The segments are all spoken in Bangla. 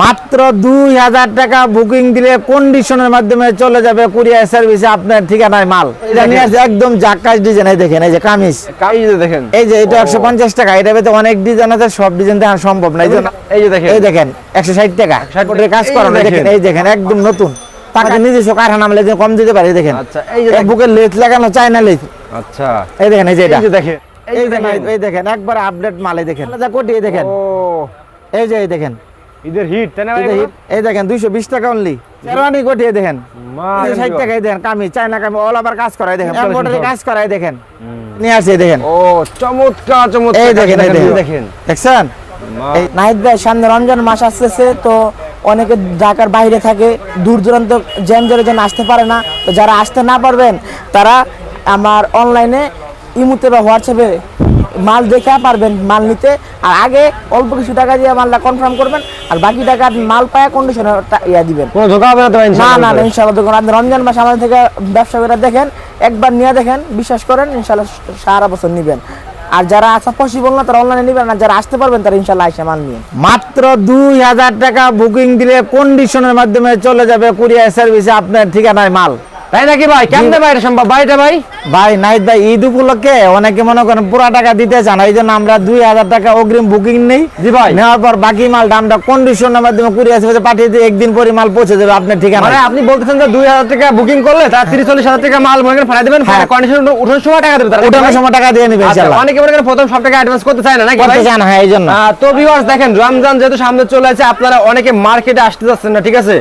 মাত্র দুই হাজার টাকা বুকিং দিলে কন্ডিশনের মাধ্যমে চলে যাবে কুরিয়ার সার্ভিসে আপনার ঠিকানায় মাল। এটা নিয়ে আসছে একদম জাকাজ ডিজাইন এই দেখেন এই যে কামিজ। দেখেন। এই যে এটা একশো পঞ্চাশ টাকা এটা ভেতরে অনেক ডিজাইন আছে সব ডিজাইন দেখা সম্ভব না। এই যে দেখেন। এই দেখেন একশো ষাট টাকা। কাজ যে দেখেন। এই দেখেন একদম নতুন। টাকা নিজস্ব কারখানা আমলে কম দিতে পারে দেখেন। আচ্ছা এই যে লেস লাগানো চায়না লেস আচ্ছা। এই দেখেন এই যে এটা। দেখেন। এই দেখেন এই দেখেন একবার আপডেট মাল দেখেন কোটি দেখেন। ও। এই যে এই দেখেন। ঈদের হিট তাই না এই দেখেন দুইশো বিশ টাকা অনলি এই দেখেন। মার ষাট টাকা এই দেখেন কামি চায়না কামি অল আবার কাজ করাই দেখেন এমব্রয়ডারি কাজ করাই দেখেন। নিয়ে আসে দেখেন। ও চমৎকার চমৎকার। এই দেখেন এই দেখেন। দেখছেন? নাহিদ ভাই সামনে রমজান মাস আসতেছে তো অনেকে ঢাকার বাইরে থাকে দূর দূরান্ত জ্যাম জোরে যেন আসতে পারে না। তো যারা আসতে না পারবেন তারা আমার অনলাইনে ইমুতে বা হোয়াটসঅ্যাপে মাল দেখে পারবেন মাল নিতে। আর আগে অল্প কিছু টাকা দিয়ে মালটা কনফার্ম করবেন আর বাকি টাকা আপনি মাল পায় কন্ডিশনে ইয়া দিবেন। কোনো ধোকা হবে না তো না ইনশাআল্লাহ না না ভিতরে? ইনশাল্লাহ দেখুন আপনি রমজান মাস আমাদের থেকে ব্যবসা করে দেখেন একবার নিয়ে দেখেন বিশ্বাস করেন ইনশাল্লাহ সারা বছর নিবেন। আর যারা আসা পসিবল না তারা অনলাইনে নেবেন আর যারা আসতে পারবেন তারা ইনশাল্লাহ আইসা মাল নিয়ে। মাত্র দুই হাজার টাকা বুকিং দিলে কন্ডিশনের মাধ্যমে চলে যাবে কুরিয়ার সার্ভিসে আপনার ঠিকানায় মাল। তাই নাকি ভাই? কেমনে ভাই সম্ভব? ভাই এটা ভাই? ভাই নাইট ভাই ঈদ উপলক্ষে অনেকে মনে করেন পুরা টাকা দিতে চান এই জন্য আমরা দুই হাজার টাকা অগ্রিম বুকিং নেই। জি ভাই। নেওয়ার পর বাকি মাল আমরা কন্ডিশনের মাধ্যমে কুরিয়ার সার্ভিসে পাঠিয়ে দিই একদিন পরে মাল পৌঁছে যাবে আপনার ঠিকানা মানে আপনি বলতেছেন যে দুই হাজার টাকা বুকিং করলে তার তিরিশ চল্লিশ হাজার টাকা মাল মনে করেন দেবেন হ্যাঁ। কন্ডিশন উঠানোর সময় টাকা দেবে তারা নাকি ওঠানোর সময় টাকা দিয়ে নিবে আচ্ছা, ইনশাআল্লাহ। অনেকে মনে করেন প্রথম সব টাকা অ্যাডভান্স করতে চায় না নাকি করতে ভাই? চান হ্যাঁ এই জন্য। তো ভিউয়ার্স দেখেন রমজান যেহেতু সামনে চলে আছে আপনারা অনেকে মার্কেটে আসতে যাচ্ছেন না ঠিক আছে?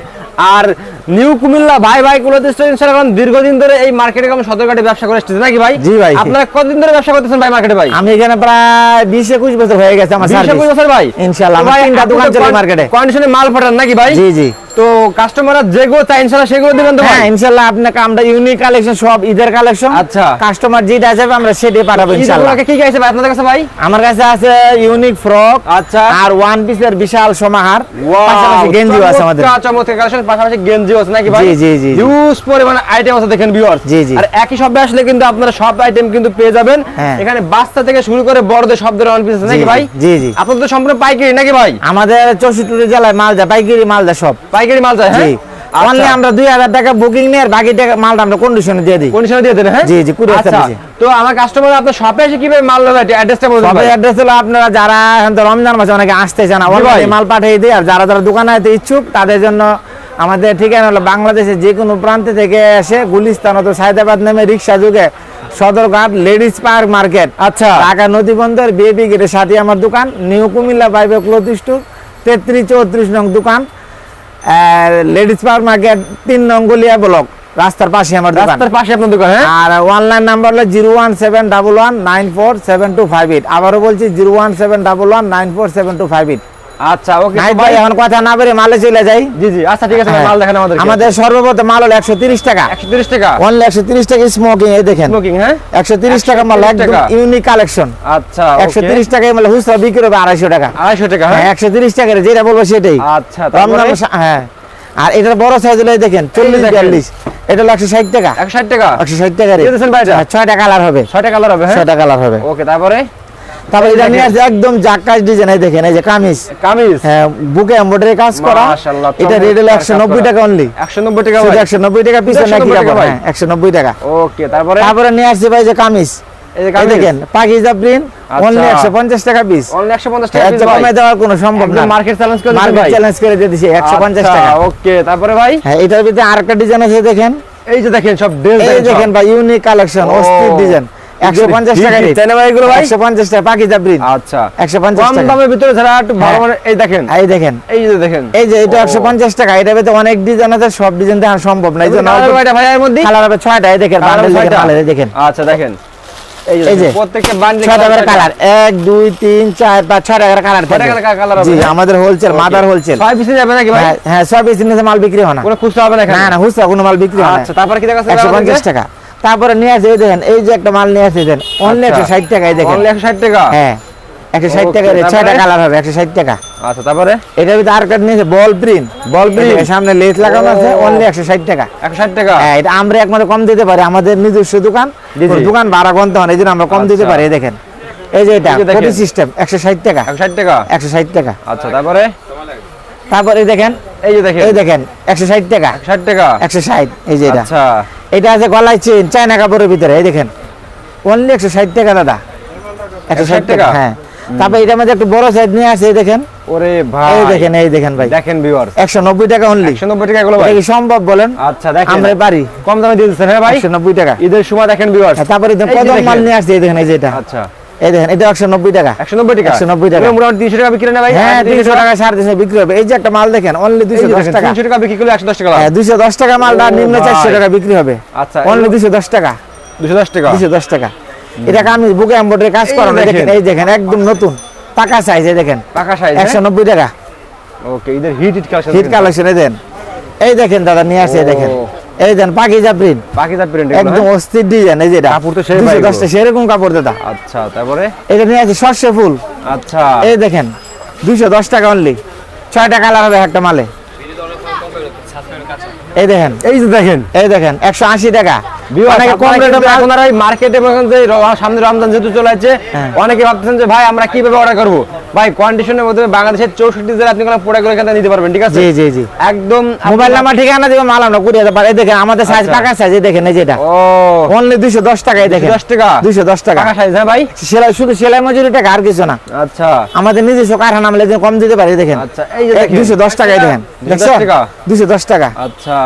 আর নিউ কুমিল্লা ভাই ভাই কুলদেশ্বরী স্যার এখন দীর্ঘদিন ধরে এই মার্কেটে কম সদরঘাটে ব্যবসা করে আসতেছে নাকি ভাই? জি ভাই। আপনারা কতদিন ধরে ব্যবসা করতেছেন ভাই মার্কেটে ভাই? আমি এখানে প্রায় বিশ একুশ বছর হয়ে গেছে আমার বিশ একুশ বছর ভাই? ইনশাল্লাহ আমার ভাই, তিনটা দোকান চলে মার্কেটে। কন্ডিশনে মাল পাঠান নাকি ভাই? জি জি। তো কাস্টমাররা যেগুলো চাই ইনশাআল্লাহ সেগুলো দিবেন তো হ্যাঁ ইনশাআল্লাহ আপনাকে আমরা ইউনিক কালেকশন সব ঈদের কালেকশন আচ্ছা। কাস্টমার যেটা চাইবে আমরা সেটাই পাঠাবো ইনশাআল্লাহ উপলক্ষে কি আছে ভাই আপনাদের কাছে ভাই? আমার কাছে আছে ইউনিক ফ্রক আচ্ছা। আর ওয়ান পিসের বিশাল সমাহার। পাশাপাশি গেঞ্জিও আছে আমাদের। চমৎকার। কালেকশন পাশাপাশি গেঞ্জিও আছে নাকি ভাই? জি, জি, জি, জি। হিউজ পরিমাণে আইটেম আছে দেখেন ভিউয়ার্স জি, জি। আর একই শপে আসলে কিন্তু আপনারা সব আইটেম কিন্তু পেয়ে যাবেন। হ্যাঁ। এখানে বাচ্চা থেকে শুরু করে বড়দের সব ধরনের ওয়ান পিস আছে নাকি ভাই? জি, জি। আপনাদের সম্পূর্ণ পাইকারি নাকি ভাই? আমাদের চৌষট্টি জেলায় মালদা পাইকারি মালদা সব। পাইকারি মাল যায় হ্যাঁ? অনলি আমরা দুই হাজার টাকা বুকিং নিয়ে আর বাকি টাকা মালটা আমরা কন্ডিশনে দিয়ে দিই। কন্ডিশনে দিয়ে দেন হ্যাঁ? জি, জি, courier আচ্ছা service-এ। তো আমার কাস্টমার আপনার শপে এসে কীভাবে মাল নেবে? অ্যাড্রেসটা বলুন অ্যাড্রেস হলো আপনারা যারা এখন তো রমজান মাসে অনেকে আসতে চান। অলরেডি মাল পাঠিয়ে দিই আর যারা যারা দোকানে ইচ্ছুক তাদের জন্য আমাদের ঠিকানা হলো বাংলাদেশের যে কোনো প্রান্ত থেকে এসে গুলিস্তান অথবা সায়দাবাদ নামে রিক্সা যুগে সদরঘাট লেডিস পার্ক মার্কেট। আচ্ছা। ঢাকা নদী বন্দর বিএপি গেটের সাথে আমার দোকান নিউ কুমিল্লা বাইবে ক্লোথ স্টোর তেত্রিশ চৌত্রিশ নং দোকান। লেডিস পার্ক মার্কেট তিন নঙ্গলিয়া ব্লক রাস্তার পাশে আমার দোকান। রাস্তার পাশে আপনার দোকান হ্যাঁ? আর অনলাইন নাম্বার হলো zero one seven double one nine four seven two five eight আবারও বলছি zero one seven double one nine four seven two five eight আচ্ছা ওকে ভাই এখন কথা না বেরে মালে চলে যাই। জি জি আচ্ছা ঠিক আছে হ্যাঁ। মাল দেখেন আমাদের আমাদের সর্বপ্রথম মাল হলো একশো তিরিশ টাকা। 130 টাকা? অনলি একশো তিরিশ টাকা স্মোকিং এই দেখেন। স্মোকিং হ্যাঁ? একশো তিরিশ টাকা মাল একদম ইউনিক কালেকশন আচ্ছা একশো okay। তিরিশ টাকায় মাল হুসরা বিক্রি হবে আড়াইশো টাকা। আড়াইশো টাকা হ্যাঁ? একশো তিরিশ টাকার যেটা বলব সেটাই। আচ্ছা রমজান হ্যাঁ। আর এটার বড় সাইজ হলো দেখেন চল্লিশ দেখেন। বিয়াল্লিশ। এটা হলো একশো ষাট টাকা। একশো ষাট টাকা? একশো ষাট টাকা? হ্যাঁ, ছয়টা কালার হবে। ছয়টা কালার হবে হ্যাঁ? ছয়টা কালার হবে। ওকে তারপরে? তারপর এটা নিয়ে। আসছে একদম ডিজাইন এই দেখেন এই যে কামিজ। কামিজ? হ্যাঁ বুকে এমব্রয়ডারি কাজ করা। মাশাআল্লাহ, এটা রেট হলো চমৎকার একশো নব্বই কাজ টাকা অনলি একশো নব্বই টাকা শুধু ভাই। একশো নব্বই টাকা পিছনে 190 নাকি টাকা ভাই। হ্যাঁ একশো নব্বই টাকা। ওকে তারপরে? তারপরে নিয়ে আসছে ভাই যে কামিজ। এই যে কামিজ। দেখেন পাকিজা প্রিন্ট। অনলি একশো পঞ্চাশ টাকা পিস অনলি একশো পঞ্চাশ টাকা এর piece চেয়ে কমে কোনো সম্ভব না। মার্কেট চ্যালেঞ্জ করে মার্কেট চ্যালেঞ্জ করে দিয়ে দিছি একশো পঞ্চাশ আচ্ছা, টাকা। ওকে তারপরে ভাই? হ্যাঁ এটার ভিতরে আরেকটা ডিজাইন আছে দেখেন। এই যে দেখেন সব ড্রেস দেখেন ভাই ইউনিক কালেকশন অস্থির ডিজাইন একশো পঞ্চাশ টাকা ভাই এগুলো ভাই? টাকা পাকিজা আচ্ছা। কম দামের ভিতরে যারা একটু ভালো হ্যাঁ। মানে এই দেখেন। এই দেখেন। এই যে দেখেন। এই যে এটা ও। একশো পঞ্চাশ টাকা এটা ভিতরে অনেক ডিজাইন আছে সব ডিজাইন দেখা সম্ভব না। এই ভাইটা ভাই এর মধ্যে? কালার হবে ছয়টা এই দেখেন বান্ডেল দেখেন এই দেখেন। আচ্ছা দেখেন। এই যে প্রত্যেকটা বান্ডেল কালার এক দুই তিন চার পাঁচ ছয়টা করে কালার ছয়টা কালার জি হ্যাঁ? আমাদের হোলসেল মাদার হোলসেল পিসে যাবে নাকি ভাই? হ্যাঁ হ্যাঁ সব এই জিনিসের মাল বিক্রি হয় না। কোনো খুচরা হবে না না কোনো মাল বিক্রি হয় না। আচ্ছা তারপরে কি দেখাচ্ছে একশো পঞ্চাশ টাকা। তারপরে নিয়ে আসে দেখেন এই যে একটা মাল নিয়ে আসে অনলি আচ্ছা। একশো ষাট টাকা এই দেখেন। অনলি একশো ষাট টাকা? হ্যাঁ একশো ষাট টাকা ছয়টা কালার হবে একশো ষাট টাকা। আচ্ছা তারপরে? এটার ভিতরে আর কার্ড নিয়েছে বল প্রিন্ট। Ball print? সামনে লেস লাগানো আছে অনলি একশো ষাট টাকা। একশো ষাট টাকা? হ্যাঁ এটা আমরা একমাত্র কম দিতে পারি আমাদের নিজস্ব দোকান। জি, জি। দোকান ভাড়া গন্ত হয় এই জন্য আমরা কম দিতে আচ্ছা। পারি এই দেখেন। এই যে এটা সিস্টেম একশো ষাট টাকা। একশো ষাট টাকা? একশো ষাট টাকা। আচ্ছা তারপরে? তারপর এই দেখেন এই যে দেখেন। এই দেখেন একশো ষাট টাকা। ষাট টাকা? একশো ষাট এই যে এটা। আচ্ছা। এটা আছে গলায় চেন চায়না কাপড়ের ভিতরে এই দেখেন। অনলি একশো ষাট টাকা দাদা। 160 টাকা? হ্যাঁ। তারপর এটার মধ্যে একটু বড় সাইজ নিয়ে আসে দেখেন। ওরে ভাই। এই দেখেন এই দেখেন ভাই। দেখেন ভিউয়ার্স একশো নব্বই টাকা অনলি 190 টাকা এগুলো ভাই। এটা কি সম্ভব বলেন? আচ্ছা দেখেন। আমরা পারি। কম দামে দিয়ে দিচ্ছেন হ্যাঁ ভাই? একশো নব্বই টাকা। ঈদের সময় দেখেন ভিউয়ার্স হ্যাঁ, তারপরে দেখেন কদম মাল নিয়ে আসছে এই দেখেন এই যে এটা। আচ্ছা। এই দেখেন এটা একশো নব্বই টাকা। 190 টাকা? 190 টাকা। মোটামুটি 300 টাকা বিক্রি না ভাই? হ্যাঁ তিনশো টাকা সাড়ে তিনশো বিক্রি হবে। এই যে একটা মাল দেখেন অনলি দুইশো দশ টাকা। 300 টাকা বিক্রি করলে 110 টাকা। হ্যাঁ দুইশো দশ টাকা মালটা নিম্ন চারশো টাকা বিক্রি হবে। আচ্ছা অনলি দুইশো দশ টাকা। 210 টাকা? দুইশো দশ টাকা। আমি বুকে এম্বয়ডারি কাজ করানো দেখেন। এই দেখেন একদম নতুন। পাকা সাইজ এই দেখেন। পাকা সাইজ একশো নব্বই টাকা। Okay hit hit collection hit collection এই দেন এই দেখেন দাদা নিয়ে এই দেখেন। এই দেন পাকিজা প্রিন্ট বাকি তার প্রিন্ট একদম অস্থির ডিজাইন এই যেটা কাপড় তো সেই ভাই গো। দশটা সেরকম কাপড় দাদা। আচ্ছা তারপরে? এটা নিয়ে আছে সর্ষে ফুল। আচ্ছা। এই দেখেন দুইশো দশ টাকা অনলি ছয়টা কালার হবে একটা মালে। এই দেখেন এই যে দেখেন। এই দেখেন একশো আশি টাকা। অনেকে কম রেটে কিন্তু এই মার্কেটে সামনে রমজান যেহেতু চলে যাচ্ছে হ্যাঁ। অনেকে ভাবতেছেন যে ভাই আমরা কীভাবে অর্ডার করব? ভাই কন্ডিশনের মধ্যে বাংলাদেশের চৌষট্টি জেলা আপনি কোনো প্রোডাক্ট এখান থেকে নিতে পারবেন ঠিক আছে? জি জি জি। একদম মোবাইল নাম্বার ঠিকানা দিবে মাল আমরা কুড়ি হাজার এই দেখেন আমাদের সাইজ আচ্ছা। পাকা সাইজ দেখেন এই যেটা ও। অনলি দুইশো দশ টাকায় দেখেন। 210 টাকা? দুইশো দশ টাকা। পাকা সাইজ হ্যাঁ ভাই? সেলাই শুধু সেলাই মজুরি টাকা আর কিছু না। আচ্ছা। আমাদের নিজস্ব কারখানা আমরা এদের কম দিতে পারি দেখেন। আচ্ছা এই যে দুইশো দশ টাকায় দেখেন। 210 দুইশো দশ টাকা। আচ্ছা।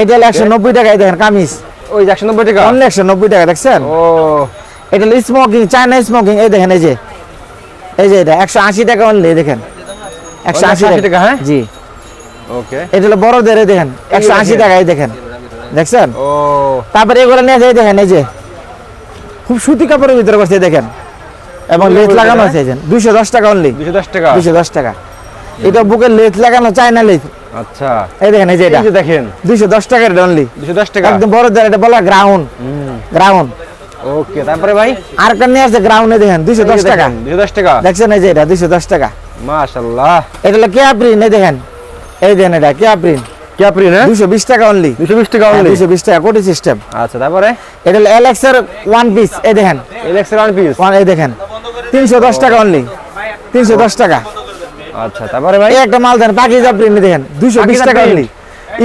এটা হলো একশো নব্বই টাকায় দেখেন কামিজ। ওই একশো নব্বই টাকা? অনলি একশো নব্বই টাকা দেখছেন? ও। এটা হলো স্মোকিং চায়না স্মোকিং এই দেখেন এই যে। এই যে এটা একশো আশি টাকা অনলি দেখেন। একশো আশি 180 টাকা, হ্যাঁ? জি। ওকে। এটা হলো বড়দের দেখেন একশো আশি দেখেন। টাকায় দেখেন। দেখছেন? ও। তারপরে এগুলো নিয়ে যায় দেখেন এই যে। খুব সুতি কাপড়ের ভিতরে করছে দেখেন। এবং লেথ লাগানো? আছে দুইশো দশ টাকা অনলি দুশো দশ টাকা? দুইশো দশ টাকা। এটা বুকে লেথ লাগানো চায়না লেথ আচ্ছা। এই দেখেন এই যে এটা। দেখেন। দুইশো দশ টাকার অনলি দুশো দশ টাকা? একদম বড়দের এটা বলা গ্রাউন্ড গ্রাউন্ড ওকে তারপরে ভাই? আর একটা নিয়ে আসছে গ্রাউন্ডে দেখেন দুইশো দশ টাকা। দুশো দশ টাকা। দেখছেন এই যে এটা দুইশো দশ টাকা। মাশাল্লাহ এটা হলো কেয়া প্রিন্ট এই দেখেন। এই দেখেন এটা কেয়া প্রিন্ট কি আপনি না দুইশো বিশ টাকা অনলি দুশো বিশ টাকা only? দুইশো বিশ টাকা কোটি সিস্টেম আচ্ছা তারপরে? এটা হলো এলএক্স এর ওয়ান পিস এই দেখেন। এলেক্সের ওয়ান পিস এই দেখেন। তিনশো দশ টাকা অনলি তিনশো দশ টাকা। আচ্ছা তারপরে ভাই? একটা মাল দেন পাকিজা প্রিন্ট দেখেন। দুইশো বিশ পাকিজা টাকা print? অনলি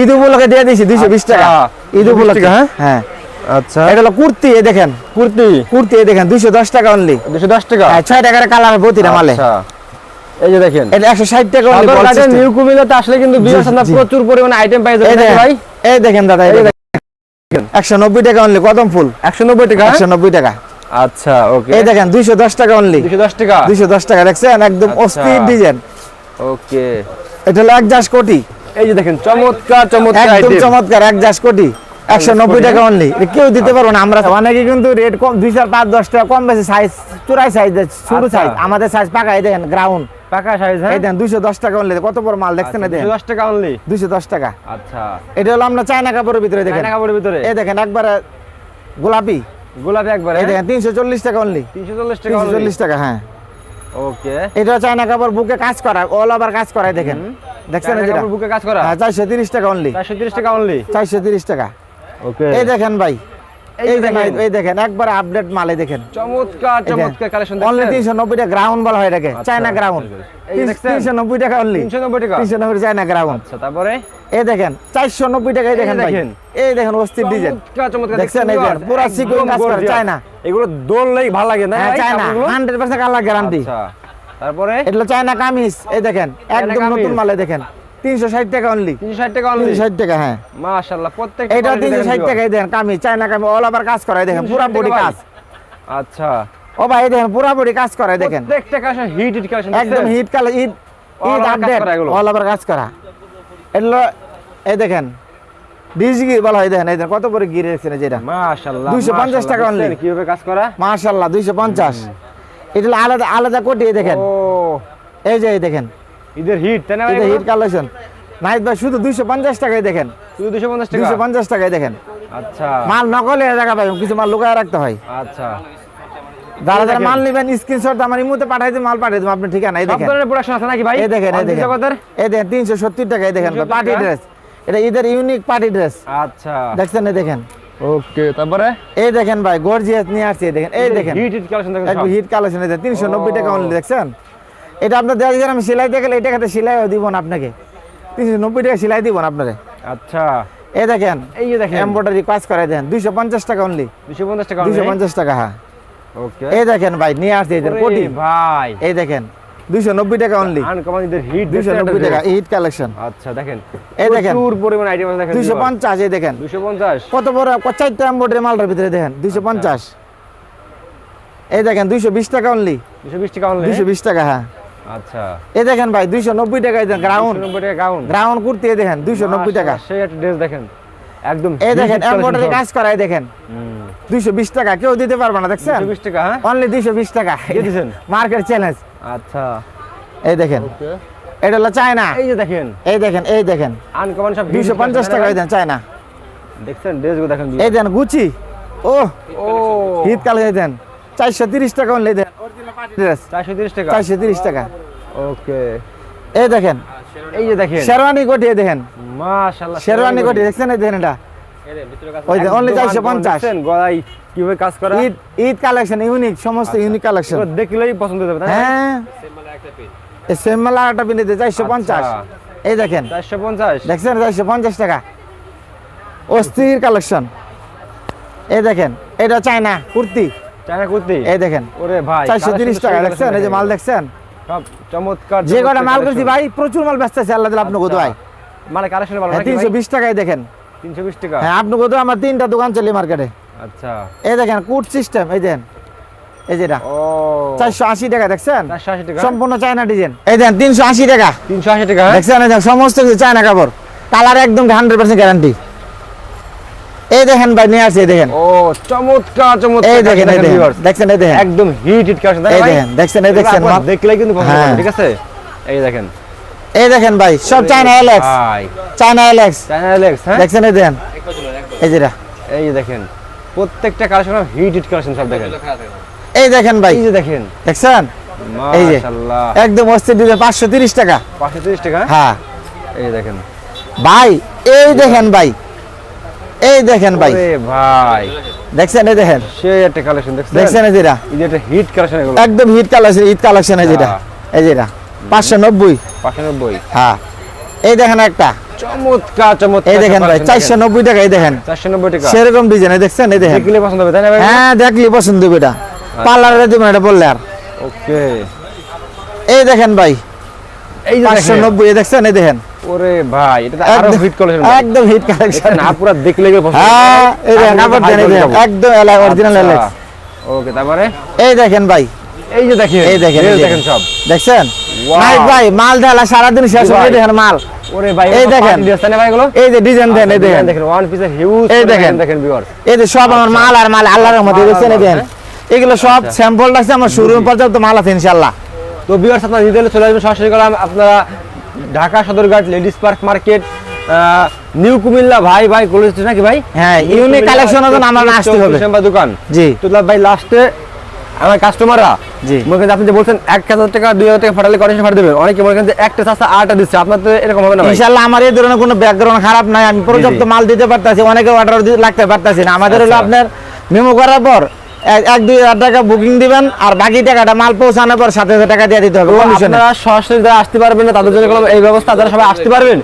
ঈদ উপলক্ষে দিয়ে দিয়েছি দুইশো বিশ টাকা। আচ্ছা, ঈদ উপলক্ষে। হ্যাঁ? হ্যাঁ। আচ্ছা। এটা হলো কুর্তি এই দেখেন। কুর্তি? কুর্তি এই দেখেন দুইশো দশ টাকা অনলি দুশো দশ টাকা? হ্যাঁ ছয় টাকার কালার প্রতিটা মালে। আচ্ছা। এই যে দেখেন। এটা একশো ষাট টাকা only, ball system। নিউ কুমিল্লাতে আসলে কিন্তু বিয়ার প্রচুর পরিমাণে আইটেম পাই যাবেন ভাই? এই দেখেন দাদা এই দেখেন। একশো নব্বই টাকা অনলি কদম ফুল। একশো নব্বই টাকা? একশো নব্বই টাকা। আচ্ছা ওকে। এই দেখেন দুইশো দশ টাকা অনলি দুশো দশ টাকা? দুইশো দশ টাকা দেখছেন? একদম আচ্ছা। অস্থির ডিজাইন ওকে। এটা হলো এক জাস কোটি। এই যে দেখেন চমৎকার চমৎকার একদম চমৎকার এক জাস কোটি। একশো নব্বই কোটি, টাকা হ্যাঁ? অনলি কেউ দিতে পারব না আমরা অনেকে কিন্তু রেট কম দুই চার পাঁচ দশ টাকা কম বেশি সাইজ চুরাই সাইজ ছোট আচ্ছা। সাইজ আমাদের সাইজ পাকা এই দেখেন গ্রাউন্ড পাকা সাইজ হ্যাঁ? এই দেখেন দুইশো দশ টাকা অনলি কত বড় মাল দেখছেন এই দেখেন? দশ টাকা অনলি টাকা। আচ্ছা। এটা হলো আমরা চায়না কাপড়ের ভিতরে দেখেন। চায়না কাপড়ের ভিতরে? এই দেখেন একবারে গোলাপি। গোলাপি একবার এই দেখেন তিনশো চল্লিশ টাকা অনলি টাকা টাকা হ্যাঁ। ওকে। এটা চায়না কাপড় বুকে কাজ করা অল ওভার কাজ করায় দেখেন। দেখছেন বুকে কাজ করা? হ্যাঁ চারশো তিরিশ টাকা অনলি টাকা অনলি চারশো তিরিশ টাকা। ওকে এই দেখেন ভাই। এই দেখেন। দেখেন। এই দেখেন একবার আপডেট মালে দেখেন। চমৎকার চমৎকার কালেকশন অনলি তিনশো নব্বই টাকা গ্রাউন্ড বলা হয় এটাকে চায়না গ্রাউন্ড এই দেখছেন? তিনশো নব্বই টাকা অনলি তিনশো নব্বই টাকা? তিনশো নব্বই চায়না গ্রাউন্ড আচ্ছা তারপরে? এই দেখেন চারশো নব্বই টাকা এই দেখেন ভাই। দেখেন। এই দেখেন অস্থির ডিজাইন চমৎকার চমৎকার দেখছেন? এই দেখেন, পুরা একদম sequin কাজ করা, gorgeous। চায়না। এগুলো দোললেই ভালো লাগে না হ্যাঁ চায়না কালার গ্যারান্টি আচ্ছা তারপরে? এটা চায়না কামিজ এই দেখেন একদম নতুন মালে দেখেন। টাকা অনলি তিনশো ষাট টাকা অনলি তিনশো ষাট টাকা হ্যাঁ। মাশাআল্লাহ প্রত্যেক এটা তিনশো ষাট টাকায় দেন kameez China kameez all over কাজ করায় দেখেন পুরা বডি কাজ। আচ্ছা। ও ভাই এই দেখেন পুরা বডি কাজ করায় দেখেন। প্রত্যেকটা কাজ হিট হিট কালেকশন একদম hit colour Eid All Eid over কাজ আপডেট অল ওভার কাজ করা। এগুলো এই দেখেন ডিজি বলা হয় দেখেন এই দেখেন কত করে গিরে রেখেছেন যেটা? মাশাআল্লাহ 250 টাকা। কীভাবে কাজ করা? এটা আলাদা আলাদা কোটি দেখেন। ও। এই যে দেখেন। ঈদের হিট তাই না এটা হিট কালেকশন নাইট ভাই শুধু দুইশো পঞ্চাশ টাকায় দেখেন। শুধু 250 টাকা? দুইশো পঞ্চাশ টাকায় দেখেন। আচ্ছা। মাল নকলে জায়গা কিছু মাল লুকায় রাখতে হয়। আচ্ছা। যারা যারা মাল নেবেন স্ক্রিনশট আমার ইমুতে পাঠাই দিই মাল পাঠিয়ে দেবো আপনি ঠিকানা এই দেখেন। প্রোডাকশন আছে নাকি ভাই? এই দেখেন এই দেখেন। এই দেখেন তিনশো সত্তর টাকা এই দেখেন। Party dress. এটা ঈদের ইউনিক পার্টি ড্রেস। আচ্ছা। দেখছেন এই দেখেন। ওকে তারপরে? এই দেখেন ভাই গর্জিয়াস নিয়ে আসছি এই দেখেন। এই দেখেন। হিট হিট কালেকশন দেখেন একটু হিট কালেকশন এই তিনশো নব্বই টাকা। অনলি দেখছেন? এটা আপনার দেওয়া আমি সেলাই দেখলে এটা খাতে সেলাইও দিব না আপনাকে। তিনশো নব্বই টাকা সেলাই দিব না আপনারে। আচ্ছা। এই দেখেন এই যে দেখেন। এম্ব্রয়ডারি কাজ করাই দেন দুইশো পঞ্চাশ টাকা অনলি দুশো পঞ্চাশ টাকা দুইশো পঞ্চাশ টাকা হ্যাঁ। ওকে। এই দেখেন ভাই নিয়ে আসছে এই কোটি। ভাই। এই দেখেন দুইশো নব্বই টাকা অনলি হিট দুইশো নব্বই টাকা হিট কালেকশন আচ্ছা দেখেন। এই দেখেন। প্রচুর পরিমাণ আইটেম আছে দেখেন দুইশো পঞ্চাশ। এই দেখেন। দুশো পঞ্চাশ। কত বড় চারটা এম্ব্রয়ডারি মালটার ভিতরে দেখেন? দুইশো পঞ্চাশ। এই দেখেন দুইশো বিশ টাকা অনলি দুশো বিশ টাকা অনলি দুইশো বিশ টাকা হ্যাঁ। আচ্ছা। এই দেখেন ভাই দুইশো নব্বই টাকা এই গ্রাউন্ড দুশো নব্বই টাকা গাউন গ্রাউন্ড কুর্তি এই দেখেন দুইশো নব্বই টাকা। সেই একটা ড্রেস দেখেন। একদম এই দেখেন এম্ব্রয়ডারি কাজ করা এই দেখেন। দুইশো বিশ টাকা কেউ দিতে পারবে না দেখছেন? দুশো বিশ টাকা হ্যাঁ? অনলি দুইশো বিশ টাকা। দিয়ে দিছেন? মার্কেট চ্যালেঞ্জ আচ্ছা। এই দেখেন। এটা হলো চায়না। এই যে দেখেন। এই দেখেন এই দেখেন। আনকমন সব দুইশো পঞ্চাশ টাকা এই দেন চায়না। দেখছেন ড্রেসগুলো দেখেন এই দেন গুচি ও। ও শীত কালে দেন। চারশো তিরিশ টাকা অনলি দেন। চারশো তিরিশ টাকা? চারশো তিরিশ টাকা। ওকে। এই দেখেন। এই যে দেখেন। শেরওয়ানি কোটি দেখেন। মাশাআল্লাহ শেরওয়ানি কোটি দেখছেন এই দেখেন এটা? ওই যে অনলি চারশো পঞ্চাশ। গলায় কীভাবে কাজ করা? ঈদ ঈদ কালেকশন ইউনিক সমস্ত ইউনিক কালেকশন এগুলো দেখলেই পছন্দ হয়ে যাবে তাই না? হ্যাঁ। এই সেম মালা আটা পিনে চারশো পঞ্চাশ। আচ্ছা। এই দেখেন। দেখছেন? টাকা। অস্থির কালেকশন এই দেখেন এটা চায়না কুর্তি। চায়না কুর্তি এই দেখেন ওরে ভাই চারশো তিরিশ collection টাকা দেখছেন? এই যে মাল দেখছেন? সব চমৎকার যে কটা মাল করছি ভাই প্রচুর মাল ব্যস্ত আছে আল্লাহ দিলে কোথাও ভাই মানে কালেকশন ভালো নাকি তিনশো বিশ টাকায় দেখেন। তিনশো বিশ টাকা? হ্যাঁ আপনার কোথাও আমার তিনটা দোকান চলি মার্কেটে। আচ্ছা। এই দেখেন কুট সিস্টেম এই দেখেন এই যেটা ও। চারশো আশি টাকা দেখছেন? চারশো আশি টাকা? সম্পূর্ণ চায়না ডিজাইন। এই দেন তিনশো আশি টাকা। তিনশো আশি টাকা? হ্যাঁ? দেখছেন? এই দেখেন, সমস্ত কিছু চায়না কাপড়। কালার একদম হান্ড্রেড পার্সেন্ট গ্যারান্টি এই দেখেন ভাই নিয়ে আসছে দেখেন। ও চমৎকার চমৎকার। এই দেখেন এই দেখেন দেখেন। দেখছেন এই দেখেন। একদম হিট হিট কালেকশন এই দেখেন দেখছেন এই দেখছেন। মাল। দেখলেই কিন্তু হ্যাঁ। ঠিক আছে? এই দেখেন। এই দেখেন ভাই সব চায়না এলেক্স চায়না এলেক্স চায়না লেক্স হ্যাঁ? দেখছেন এই দেখেন। এই যেটা এই যে দেখেন প্রত্যেকটা কালেকশন হিট হিট কালেকশন সব দেখেন। এই দেখেন ভাই। এই যে দেখেন। দেখছেন? এই যে। একদম অস্থির দিবে পাঁচশো তিরিশ টাকা। 530 টাকা? হ্যাঁ? হ্যাঁ। এই দেখেন। ভাই এই দেখেন ভাই। এই দেখেন ভাই। ভাই। দেখছেন এই দেখেন। সেই একটা কালেকশন দেখছেন? দেখছেন এই যেটা? এই হিট কালেকশন এগুলো। একদম হিট কালেকশন ঈদ কালেকশন এই যেটা। হ্যাঁ। এই যেটা। পাঁচশো নব্বই। 590 হ্যাঁ। এই দেখেন একটা। চমৎকার চমৎকার এই দেখেন ভাই চারশো নব্বই টাকা এই দেখেন। 490 টাকা। সেরকম ডিজাইন দেখছেন এই দেখেন। দেখলে পছন্দ হবে তাই না ভাই? হ্যাঁ দেখলি পছন্দ হবে এটা। পার্লারে দেবেন এটা বললে আর। ওকে। এই দেখেন ভাই এই যে পাঁচশো দেখেন নব্বই এই দেখছেন এই দেখেন। ওরে ভাই এটা আরও হিট কালেকশন একদম হিট কালেকশন না পুরো দেখলে হ্যাঁ এই দেখেন দেন। একদম অরিজিনাল আচ্ছা। এলেক্স ওকে তারপরে? এই দেখেন ভাই। এই যে দেখেন এই দেখেন এই দেখেন। সব। দেখছেন. নাইট ভাই মাল ঢালা সারাদিন শেষ হয়ে দেখেন মাল। ওরে ভাই এই দেখেন। ভাই এগুলো? এই যে ডিজাইন দেন এই দেখেন। দেখেন ওয়ান পিসের হিউজ এই দেখেন। দেখেন ভিউয়ার্স এই যে সব আমার মাল আর মাল আল্লাহর রহমতে মাল দেখছেন এই দেখেন? এগুলো সব স্যাম্পল রাখছে আমার শোরুম পর্যন্ত মাল আছে ইনশাআল্লাহ। তো ভিউয়ার্স আপনারা নিতে চলে আসবেন সরাসরি আপনারা Dhaka Sadarghat ladies park market new Comilla ভাই ভাই কলেজ নাকি ভাই হ্যাঁ, কুমিল্লা collection আমরা আসতে হবে। 34 দোকান জি তো ভাই লাস্টে আমার কাস্টমাররা জি। মনে করেন আপনি যে বলছেন এক হাজার টাকা দুই হাজার টাকা ফাটালে কন্ডিশন ফাটা দেবেন অনেকে মনে করেন যে একটা চাষা আটটা দিচ্ছে আপনার তো এরকম হবে না ভাই ইনশাআল্লাহ আমার এই ধরনের কোনো ব্যাকগ্রাউন্ড খারাপ নাই আমি পর্যাপ্ত। মাল দিতে পারতাছি অনেকে অর্ডার লাগতে পারতাছি না আমাদের হলো আচ্ছা। আপনার মেমো করার পর এক দুই হাজার টাকা বুকিং দিবেন আর বাকি টাকাটা মাল পৌঁছানোর পর সাত হাজার টাকা দিয়ে দিতে হবে আপনারা সরাসরি যারা আসতে পারবেন না তাদের জন্য এই ব্যবস্থা যারা সবাই আসতে পারবেন।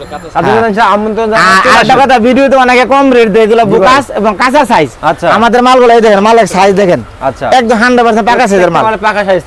কথা ভিডিওতে অনেকে কম রেট দেয় এগুলো বুকাস এবং কাঁচা সাইজ আচ্ছা। আমাদের মালগুলো এই দেখেন মালের সাইজ দেখেন। আচ্ছা। একদম হান্ড্রেড পার্সেন্ট পাকা সাইজের মাল। পাকা সাইজ?